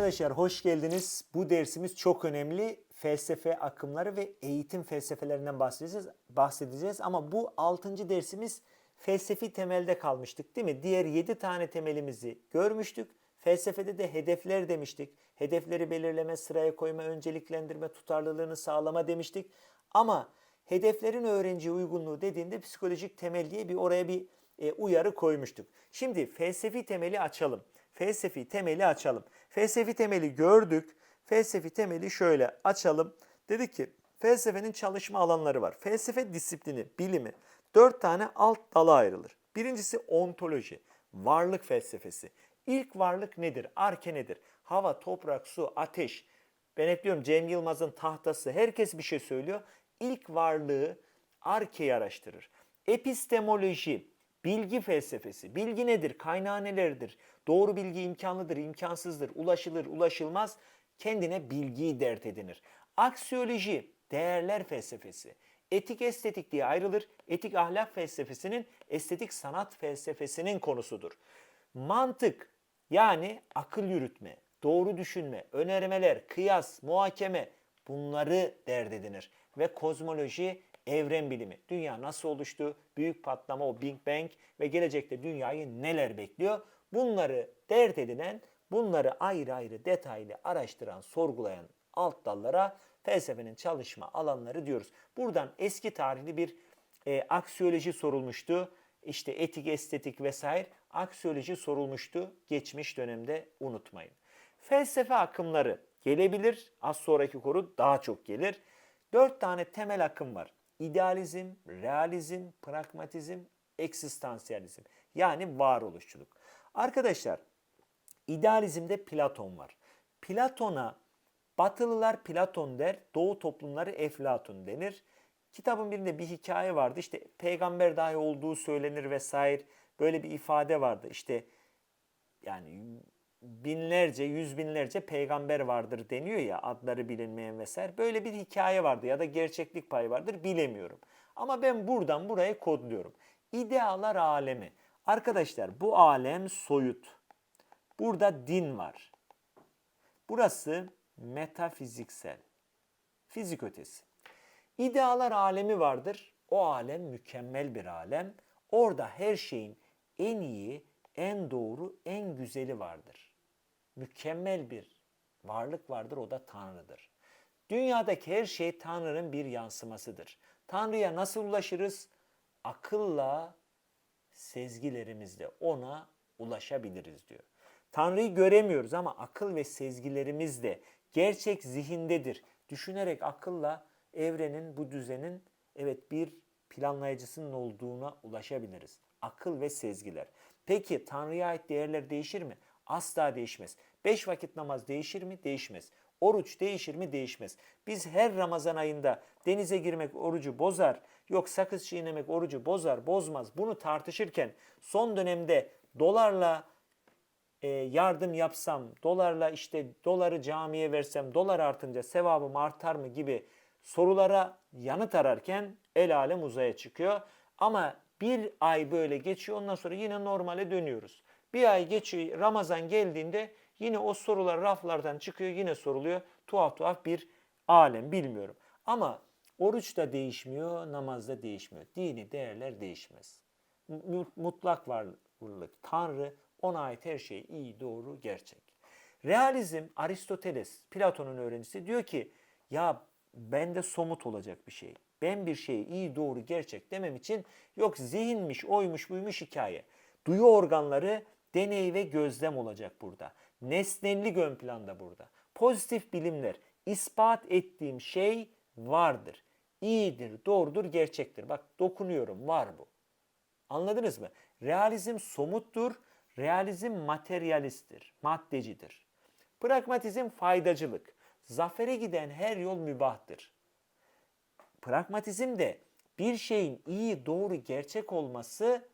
Arkadaşlar hoş geldiniz. Bu dersimiz çok önemli. Felsefe akımları ve eğitim felsefelerinden bahsedeceğiz. bahsedeceğiz. Ama bu 6. dersimiz felsefi temelde kalmıştık değil mi? Diğer 7 tane temelimizi görmüştük. Felsefede de hedefler demiştik. Hedefleri belirleme, sıraya koyma, önceliklendirme, tutarlılığını sağlama demiştik. Ama hedeflerin öğrenciye uygunluğu dediğinde psikolojik temel diye bir oraya bir e, uyarı koymuştuk. Şimdi felsefi temeli açalım. Felsefi temeli açalım. Felsefi temeli gördük. Felsefi temeli şöyle açalım. Dedi ki felsefenin çalışma alanları var. Felsefe disiplini, bilimi dört tane alt dala ayrılır. Birincisi ontoloji, varlık felsefesi. İlk varlık nedir? Arke nedir? Hava, toprak, su, ateş. Ben hep diyorum Cem Yılmaz'ın tahtası. Herkes bir şey söylüyor. İlk varlığı arkeyi araştırır. Epistemoloji, bilgi felsefesi. Bilgi nedir? Kaynağı nelerdir? Doğru bilgi imkanlıdır, imkansızdır, ulaşılır, ulaşılmaz. Kendine bilgiyi dert edinir. Aksiyoloji, değerler felsefesi. Etik estetik diye ayrılır. Etik ahlak felsefesinin estetik sanat felsefesinin konusudur. Mantık yani akıl yürütme, doğru düşünme, önermeler, kıyas, muhakeme bunları dert edinir. Ve kozmoloji evren bilimi. Dünya nasıl oluştu? Büyük patlama o Big Bang ve gelecekte dünyayı neler bekliyor? Bunları dert edinen, bunları ayrı ayrı detaylı araştıran, sorgulayan alt dallara felsefenin çalışma alanları diyoruz. Buradan eski tarihli bir e, aksiyoloji sorulmuştu. İşte etik, estetik vesaire aksiyoloji sorulmuştu geçmiş dönemde unutmayın. Felsefe akımları gelebilir. Az sonraki konu daha çok gelir. Dört tane temel akım var. İdealizm, realizm, pragmatizm, eksistansiyalizm. Yani varoluşçuluk. Arkadaşlar idealizmde Platon var. Platon'a Batılılar Platon der, Doğu toplumları Eflatun denir. Kitabın birinde bir hikaye vardı. İşte peygamber dahi olduğu söylenir vesaire. Böyle bir ifade vardı. İşte yani binlerce, yüz binlerce peygamber vardır deniyor ya adları bilinmeyen vesaire. Böyle bir hikaye vardı ya da gerçeklik payı vardır bilemiyorum. Ama ben buradan buraya kodluyorum. İdealar alemi. Arkadaşlar bu alem soyut. Burada din var. Burası metafiziksel. Fizik ötesi. İdealar alemi vardır. O alem mükemmel bir alem. Orada her şeyin en iyi, en doğru, en güzeli vardır. Mükemmel bir varlık vardır. O da Tanrı'dır. Dünyadaki her şey Tanrı'nın bir yansımasıdır. Tanrı'ya nasıl ulaşırız? Akılla, sezgilerimizle ona ulaşabiliriz diyor. Tanrı'yı göremiyoruz ama akıl ve sezgilerimizle gerçek zihindedir. Düşünerek akılla evrenin, bu düzenin evet bir planlayıcısının olduğuna ulaşabiliriz. Akıl ve sezgiler. Peki Tanrı'ya ait değerler değişir mi? Asla değişmez. Beş vakit namaz değişir mi? Değişmez. Oruç değişir mi? Değişmez. Biz her Ramazan ayında denize girmek orucu bozar, yok sakız çiğnemek orucu bozar, bozmaz. Bunu tartışırken son dönemde dolarla e, yardım yapsam, dolarla işte doları camiye versem, dolar artınca sevabım artar mı gibi sorulara yanıt ararken el alem uzaya çıkıyor. Ama bir ay böyle geçiyor ondan sonra yine normale dönüyoruz. Bir ay geçiyor Ramazan geldiğinde yine o sorular raflardan çıkıyor yine soruluyor. Tuhaf tuhaf bir alem bilmiyorum. Ama oruç da değişmiyor, namaz da değişmiyor. Dini değerler değişmez. Mutlak varlık, Tanrı ona ait her şey iyi, doğru, gerçek. Realizm Aristoteles, Platon'un öğrencisi diyor ki ya bende somut olacak bir şey. Ben bir şeyi iyi, doğru, gerçek demem için yok zihinmiş, oymuş, buymuş hikaye. Duyu organları deney ve gözlem olacak burada. Nesnellik ön planda burada. Pozitif bilimler ispat ettiğim şey vardır. İyidir, doğrudur, gerçektir. Bak dokunuyorum, var bu. Anladınız mı? Realizm somuttur, realizm materyalisttir, maddecidir. Pragmatizm faydacılık. Zafere giden her yol mübahtır. Pragmatizm de bir şeyin iyi, doğru, gerçek olması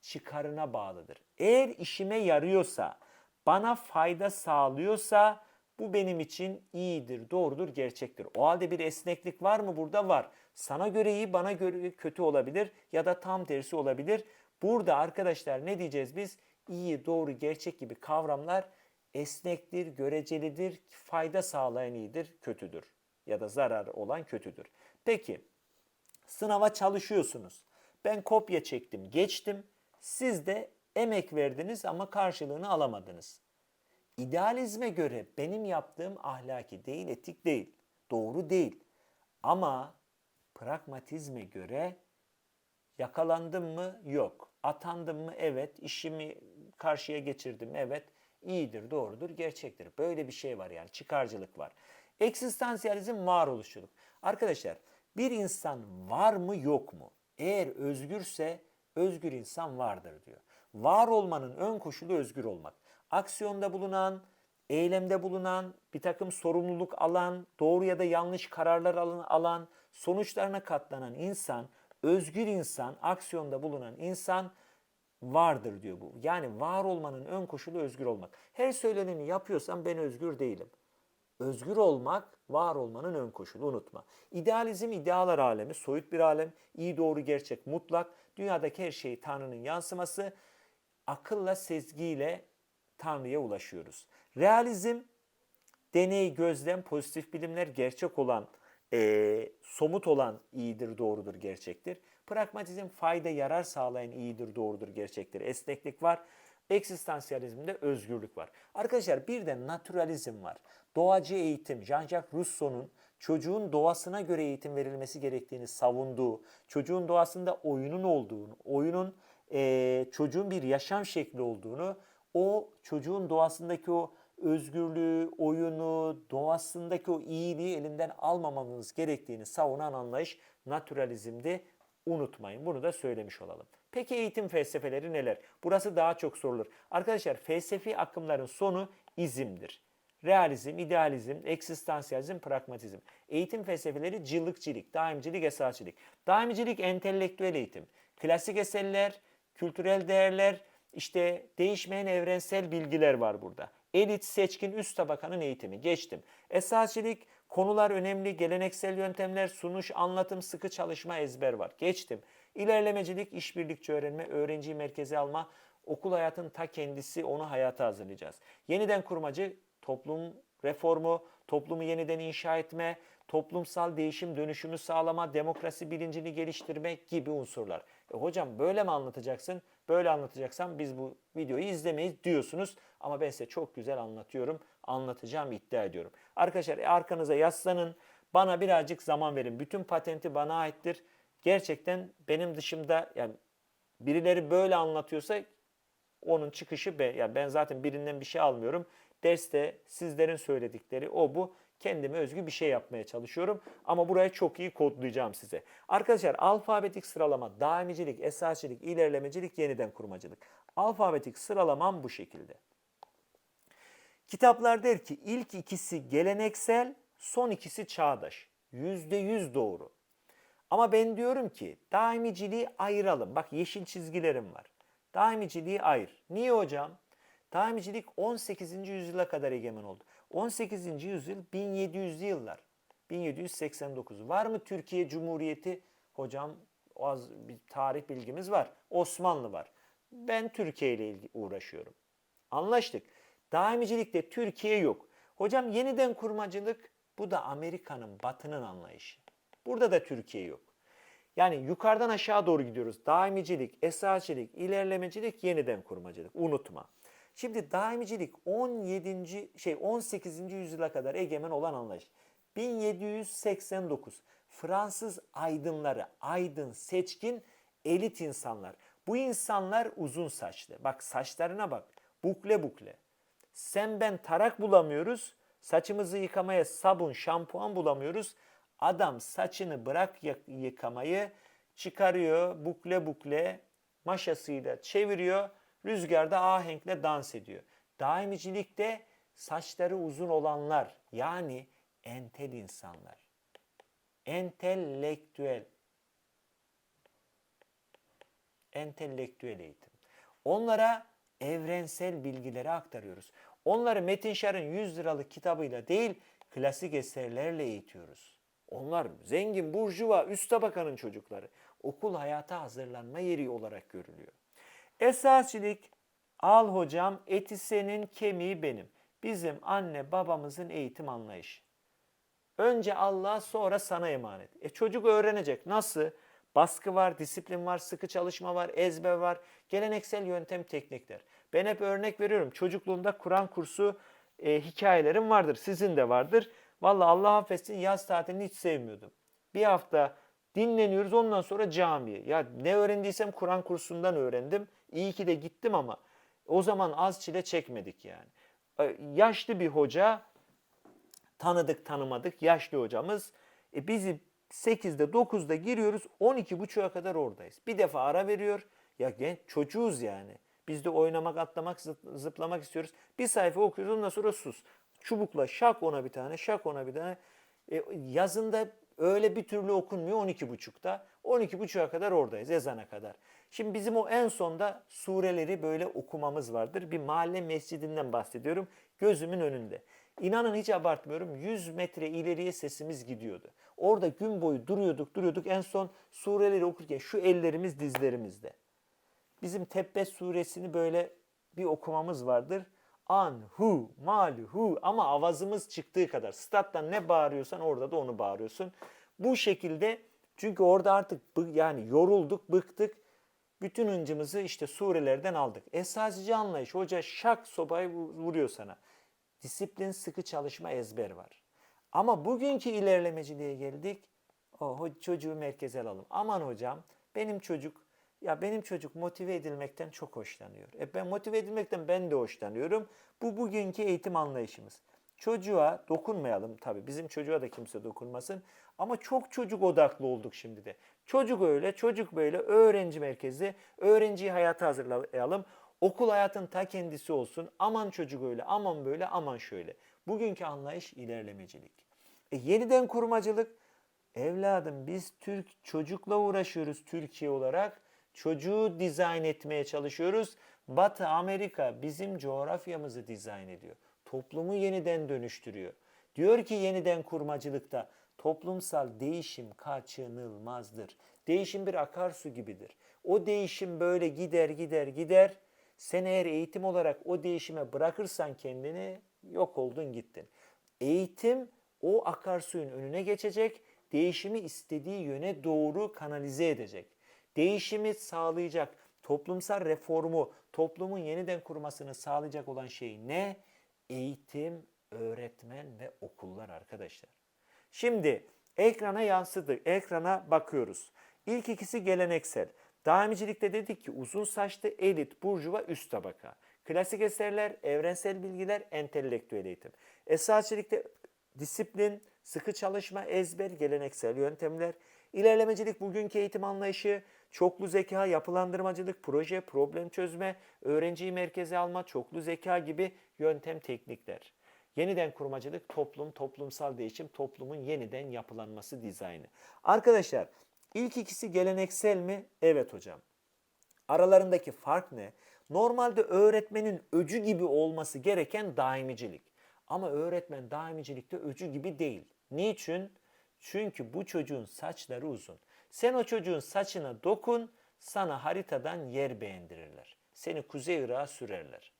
çıkarına bağlıdır. Eğer işime yarıyorsa, bana fayda sağlıyorsa bu benim için iyidir, doğrudur, gerçektir. O halde bir esneklik var mı burada? Var. Sana göre iyi, bana göre kötü olabilir ya da tam tersi olabilir. Burada arkadaşlar ne diyeceğiz biz? İyi, doğru, gerçek gibi kavramlar esnektir, görecelidir, fayda sağlayan iyidir, kötüdür ya da zarar olan kötüdür. Peki sınava çalışıyorsunuz. Ben kopya çektim, geçtim. Siz de emek verdiniz ama karşılığını alamadınız. İdealizme göre benim yaptığım ahlaki değil, etik değil, doğru değil. Ama pragmatizme göre yakalandım mı? Yok. Atandım mı? Evet. İşimi karşıya geçirdim. Evet. İyidir, doğrudur, gerçektir. Böyle bir şey var yani. Çıkarcılık var. Eksistansiyalizm varoluşçuluk. Arkadaşlar bir insan var mı yok mu? Eğer özgürse özgür insan vardır diyor. Var olmanın ön koşulu özgür olmak. Aksiyonda bulunan, eylemde bulunan, bir takım sorumluluk alan, doğru ya da yanlış kararlar alan, alan sonuçlarına katlanan insan, özgür insan, aksiyonda bulunan insan vardır diyor bu. Yani var olmanın ön koşulu özgür olmak. Her söyleneni yapıyorsam ben özgür değilim. Özgür olmak var olmanın ön koşulu unutma. İdealizm idealar alemi, soyut bir alem, iyi doğru gerçek mutlak, dünyadaki her şey Tanrı'nın yansıması, akılla sezgiyle Tanrı'ya ulaşıyoruz. Realizm deney, gözlem, pozitif bilimler gerçek olan, e, somut olan iyidir, doğrudur, gerçektir. Pragmatizm fayda, yarar sağlayan iyidir, doğrudur, gerçektir. Esneklik var. Eksistansiyalizmde özgürlük var. Arkadaşlar bir de naturalizm var. Doğacı eğitim, Jean-Jacques Rousseau'nun çocuğun doğasına göre eğitim verilmesi gerektiğini savunduğu, çocuğun doğasında oyunun olduğunu, oyunun e, çocuğun bir yaşam şekli olduğunu, o çocuğun doğasındaki o özgürlüğü, oyunu, doğasındaki o iyiliği elinden almamamız gerektiğini savunan anlayış naturalizmde unutmayın. Bunu da söylemiş olalım. Peki eğitim felsefeleri neler? Burası daha çok sorulur. Arkadaşlar felsefi akımların sonu izimdir. Realizm, idealizm, eksistansiyalizm, pragmatizm. Eğitim felsefeleri cıllıkçilik, daimcilik, esasçilik. Daimcilik entelektüel eğitim. Klasik eserler, kültürel değerler, işte değişmeyen evrensel bilgiler var burada. Elit, seçkin, üst tabakanın eğitimi. Geçtim. Esasçilik, konular önemli, geleneksel yöntemler, sunuş, anlatım, sıkı çalışma, ezber var. Geçtim. İlerlemecilik, işbirlikçi öğrenme, öğrenciyi merkeze alma, okul hayatın ta kendisi onu hayata hazırlayacağız. Yeniden kurmacı, toplum reformu, toplumu yeniden inşa etme, toplumsal değişim dönüşümü sağlama, demokrasi bilincini geliştirme gibi unsurlar. E hocam böyle mi anlatacaksın? Böyle anlatacaksan biz bu videoyu izlemeyiz diyorsunuz. Ama ben size çok güzel anlatıyorum. Anlatacağım iddia ediyorum. Arkadaşlar e, arkanıza yaslanın. Bana birazcık zaman verin. Bütün patenti bana aittir. Gerçekten benim dışımda yani birileri böyle anlatıyorsa onun çıkışı be. Yani ben zaten birinden bir şey almıyorum. Derste sizlerin söyledikleri o bu. Kendime özgü bir şey yapmaya çalışıyorum. Ama burayı çok iyi kodlayacağım size. Arkadaşlar alfabetik sıralama, daimicilik, esasçilik, ilerlemecilik, yeniden kurmacılık. Alfabetik sıralamam bu şekilde. Kitaplar der ki ilk ikisi geleneksel, son ikisi çağdaş. Yüzde yüz doğru. Ama ben diyorum ki daimiciliği ayıralım. Bak yeşil çizgilerim var. Daimiciliği ayır. Niye hocam? Daimicilik 18. yüzyıla kadar egemen oldu. 18. yüzyıl 1700'lü yıllar. 1789. Var mı Türkiye Cumhuriyeti? Hocam az bir tarih bilgimiz var. Osmanlı var. Ben Türkiye ile uğraşıyorum. Anlaştık. Daimicilikte Türkiye yok. Hocam yeniden kurmacılık bu da Amerika'nın, Batı'nın anlayışı. Burada da Türkiye yok. Yani yukarıdan aşağı doğru gidiyoruz. Daimicilik, esasçilik, ilerlemecilik, yeniden kurmacılık. Unutma. Şimdi daimicilik 17. şey 18. yüzyıla kadar egemen olan anlayış. 1789 Fransız aydınları, aydın, seçkin, elit insanlar. Bu insanlar uzun saçlı. Bak saçlarına bak. Bukle bukle. Sen ben tarak bulamıyoruz. Saçımızı yıkamaya sabun, şampuan bulamıyoruz. Adam saçını bırak yıkamayı çıkarıyor bukle bukle maşasıyla çeviriyor. Rüzgarda ahenkle dans ediyor. Daimicilikte saçları uzun olanlar yani entel insanlar. Entelektüel. Entelektüel eğitim. Onlara evrensel bilgileri aktarıyoruz. Onları Metin Şar'ın 100 liralık kitabıyla değil klasik eserlerle eğitiyoruz. Onlar zengin, burjuva, üst tabakanın çocukları. Okul hayata hazırlanma yeri olarak görülüyor. Esasçilik, al hocam eti senin kemiği benim. bizim anne babamızın eğitim anlayışı. Önce Allah'a sonra sana emanet. E çocuk öğrenecek. Nasıl? Baskı var, disiplin var, sıkı çalışma var, ezber var, geleneksel yöntem teknikler. Ben hep örnek veriyorum. Çocukluğumda Kur'an kursu e, hikayelerim vardır. Sizin de vardır. Vallahi Allah affetsin yaz tatilini hiç sevmiyordum. Bir hafta dinleniyoruz ondan sonra camiye. Ya ne öğrendiysem Kur'an kursundan öğrendim. İyi ki de gittim ama o zaman az çile çekmedik yani. E, Yaşlı bir hoca tanıdık tanımadık yaşlı hocamız. E bizi 8'de 9'da giriyoruz 12.30'a kadar oradayız. Bir defa ara veriyor. Ya genç çocuğuz yani. Biz de oynamak, atlamak, zıp- zıplamak istiyoruz. Bir sayfa okuyoruz ondan sonra sus. Çubukla şak ona bir tane, şak ona bir tane. E, yazında öyle bir türlü okunmuyor 12.30'da. 12.30'a kadar oradayız ezana kadar. Şimdi bizim o en sonda sureleri böyle okumamız vardır. Bir mahalle mescidinden bahsediyorum. Gözümün önünde. İnanın hiç abartmıyorum 100 metre ileriye sesimiz gidiyordu. Orada gün boyu duruyorduk duruyorduk en son sureleri okurken şu ellerimiz dizlerimizde. Bizim Tebbet suresini böyle bir okumamız vardır. An, hu, mal, hu ama avazımız çıktığı kadar. Stat'tan ne bağırıyorsan orada da onu bağırıyorsun. Bu şekilde çünkü orada artık yani yorulduk, bıktık. Bütün hıncımızı işte surelerden aldık. Esasici anlayış. Hoca şak sobayı vu- vuruyor sana. Disiplin, sıkı çalışma, ezber var. Ama bugünkü ilerlemeciliğe geldik. O çocuğu merkeze alalım. Aman hocam benim çocuk ya benim çocuk motive edilmekten çok hoşlanıyor. E ben motive edilmekten ben de hoşlanıyorum. Bu bugünkü eğitim anlayışımız. Çocuğa dokunmayalım tabii. Bizim çocuğa da kimse dokunmasın. Ama çok çocuk odaklı olduk şimdi de. Çocuk öyle, çocuk böyle, öğrenci merkezi, öğrenciyi hayata hazırlayalım. Okul hayatın ta kendisi olsun. Aman çocuk öyle, aman böyle, aman şöyle. Bugünkü anlayış ilerlemecilik. E, yeniden kurmacılık. Evladım biz Türk çocukla uğraşıyoruz Türkiye olarak. Çocuğu dizayn etmeye çalışıyoruz. Batı Amerika bizim coğrafyamızı dizayn ediyor. Toplumu yeniden dönüştürüyor. Diyor ki yeniden kurmacılıkta toplumsal değişim kaçınılmazdır. Değişim bir akarsu gibidir. O değişim böyle gider gider gider. Sen eğer eğitim olarak o değişime bırakırsan kendini yok oldun gittin. Eğitim o akarsuyun önüne geçecek, değişimi istediği yöne doğru kanalize edecek. Değişimi sağlayacak, toplumsal reformu, toplumun yeniden kurmasını sağlayacak olan şey ne? Eğitim, öğretmen ve okullar arkadaşlar. Şimdi ekrana yansıdı. Ekrana bakıyoruz. İlk ikisi geleneksel. Daimicilikte dedik ki uzun saçlı elit, burjuva, üst tabaka. Klasik eserler, evrensel bilgiler, entelektüel eğitim. Esasçilikte disiplin, sıkı çalışma, ezber, geleneksel yöntemler. İlerlemecilik bugünkü eğitim anlayışı, çoklu zeka, yapılandırmacılık, proje, problem çözme, öğrenciyi merkeze alma, çoklu zeka gibi yöntem teknikler. Yeniden kurmacılık, toplum, toplumsal değişim, toplumun yeniden yapılanması dizaynı. Arkadaşlar ilk ikisi geleneksel mi? Evet hocam. Aralarındaki fark ne? Normalde öğretmenin öcü gibi olması gereken daimicilik. Ama öğretmen daimicilikte öcü gibi değil. Niçin? Çünkü bu çocuğun saçları uzun. Sen o çocuğun saçına dokun, sana haritadan yer beğendirirler. Seni Kuzey Irak'a sürerler.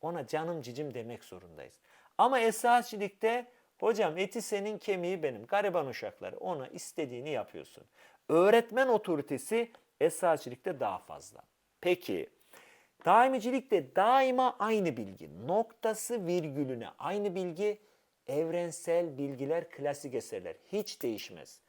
Ona canım cicim demek zorundayız. Ama esasçilikte hocam eti senin kemiği benim. Gariban uşakları ona istediğini yapıyorsun. Öğretmen otoritesi esasçilikte daha fazla. Peki daimicilikte daima aynı bilgi. Noktası virgülüne aynı bilgi. Evrensel bilgiler klasik eserler. Hiç değişmez.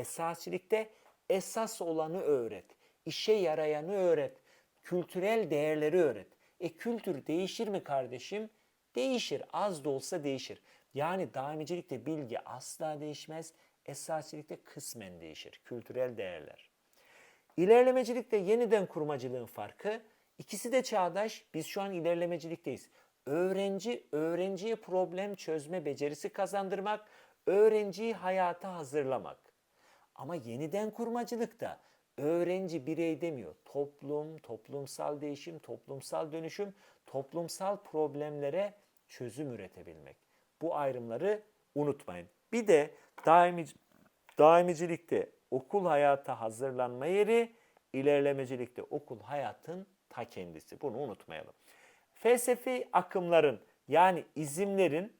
Esasçilikte esas olanı öğret. işe yarayanı öğret. Kültürel değerleri öğret. E kültür değişir mi kardeşim? Değişir. Az da olsa değişir. Yani daimicilikte bilgi asla değişmez. Esasçilikte kısmen değişir. Kültürel değerler. İlerlemecilikte yeniden kurmacılığın farkı ikisi de çağdaş. Biz şu an ilerlemecilikteyiz. Öğrenci öğrenciye problem çözme becerisi kazandırmak, öğrenciyi hayata hazırlamak. Ama yeniden kurmacılıkta öğrenci birey demiyor. Toplum, toplumsal değişim, toplumsal dönüşüm, toplumsal problemlere çözüm üretebilmek. Bu ayrımları unutmayın. Bir de daimi, daimicilikte okul hayata hazırlanma yeri, ilerlemecilikte okul hayatın ta kendisi. Bunu unutmayalım. Felsefi akımların Yani izimlerin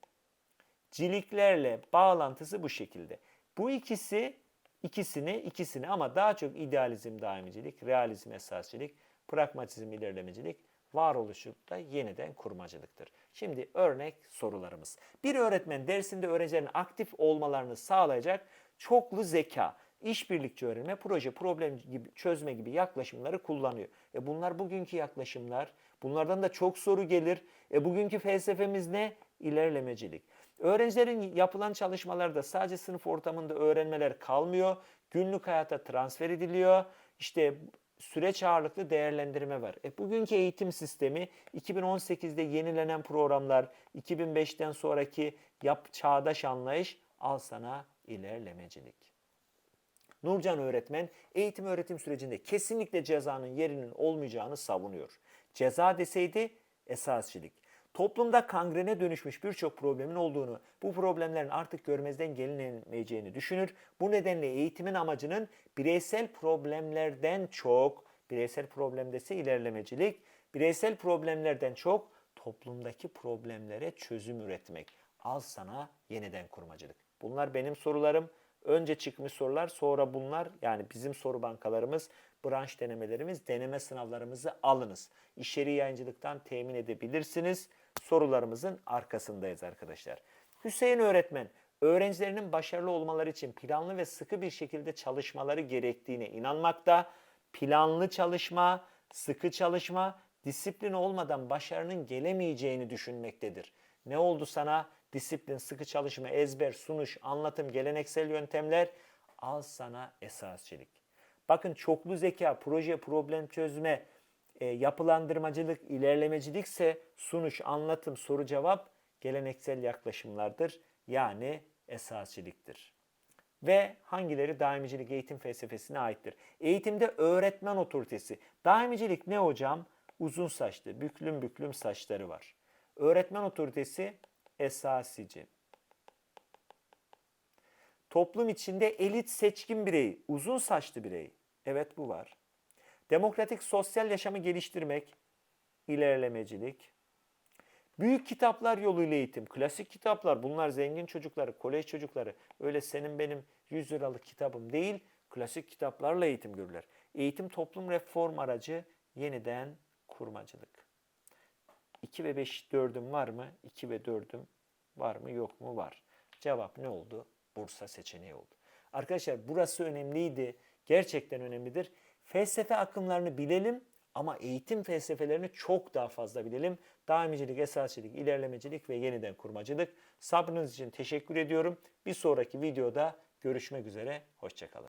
ciliklerle bağlantısı bu şekilde. Bu ikisi ikisini ikisini ama daha çok idealizm daimicilik, realizm esasçılık, pragmatizm ilerlemecilik, varoluşlukta yeniden kurmacılıktır. Şimdi örnek sorularımız. Bir öğretmen dersinde öğrencilerin aktif olmalarını sağlayacak çoklu zeka, işbirlikçi öğrenme, proje, problem gibi çözme gibi yaklaşımları kullanıyor. E bunlar bugünkü yaklaşımlar. Bunlardan da çok soru gelir. E bugünkü felsefemiz ne? İlerlemecilik. Öğrencilerin yapılan çalışmalarda sadece sınıf ortamında öğrenmeler kalmıyor. Günlük hayata transfer ediliyor. İşte süreç ağırlıklı değerlendirme var. E, bugünkü eğitim sistemi 2018'de yenilenen programlar, 2005'ten sonraki yap çağdaş anlayış al sana ilerlemecilik. Nurcan öğretmen eğitim öğretim sürecinde kesinlikle cezanın yerinin olmayacağını savunuyor. Ceza deseydi esasçılık. Toplumda kangrene dönüşmüş birçok problemin olduğunu, bu problemlerin artık görmezden gelinemeyeceğini düşünür. Bu nedenle eğitimin amacının bireysel problemlerden çok, bireysel problemdesi ilerlemecilik, bireysel problemlerden çok toplumdaki problemlere çözüm üretmek. Al sana yeniden kurmacılık. Bunlar benim sorularım. Önce çıkmış sorular, sonra bunlar yani bizim soru bankalarımız, branş denemelerimiz, deneme sınavlarımızı alınız. İşeri yayıncılıktan temin edebilirsiniz. Sorularımızın arkasındayız arkadaşlar. Hüseyin öğretmen, öğrencilerinin başarılı olmaları için planlı ve sıkı bir şekilde çalışmaları gerektiğine inanmakta. Planlı çalışma, sıkı çalışma, disiplin olmadan başarının gelemeyeceğini düşünmektedir. Ne oldu sana? Disiplin, sıkı çalışma, ezber, sunuş, anlatım, geleneksel yöntemler al sana esasçılık. Bakın çoklu zeka, proje, problem çözme, e, yapılandırmacılık, ilerlemecilikse sunuş, anlatım, soru cevap geleneksel yaklaşımlardır. Yani esasçılıktır. Ve hangileri daimicilik eğitim felsefesine aittir? Eğitimde öğretmen otoritesi. Daimicilik ne hocam? Uzun saçlı, büklüm büklüm saçları var. Öğretmen otoritesi esasici. Toplum içinde elit seçkin birey, uzun saçlı birey. Evet bu var. Demokratik sosyal yaşamı geliştirmek, ilerlemecilik. Büyük kitaplar yoluyla eğitim, klasik kitaplar bunlar zengin çocukları, kolej çocukları. Öyle senin benim 100 liralık kitabım değil, klasik kitaplarla eğitim görürler. Eğitim toplum reform aracı, yeniden kurmacılık. 2 ve 5 4'üm var mı? 2 ve 4'üm var mı yok mu? Var. Cevap ne oldu? Bursa seçeneği oldu. Arkadaşlar burası önemliydi. Gerçekten önemlidir. Felsefe akımlarını bilelim ama eğitim felsefelerini çok daha fazla bilelim. Daimicilik, esasçılık, ilerlemecilik ve yeniden kurmacılık. Sabrınız için teşekkür ediyorum. Bir sonraki videoda görüşmek üzere. Hoşçakalın.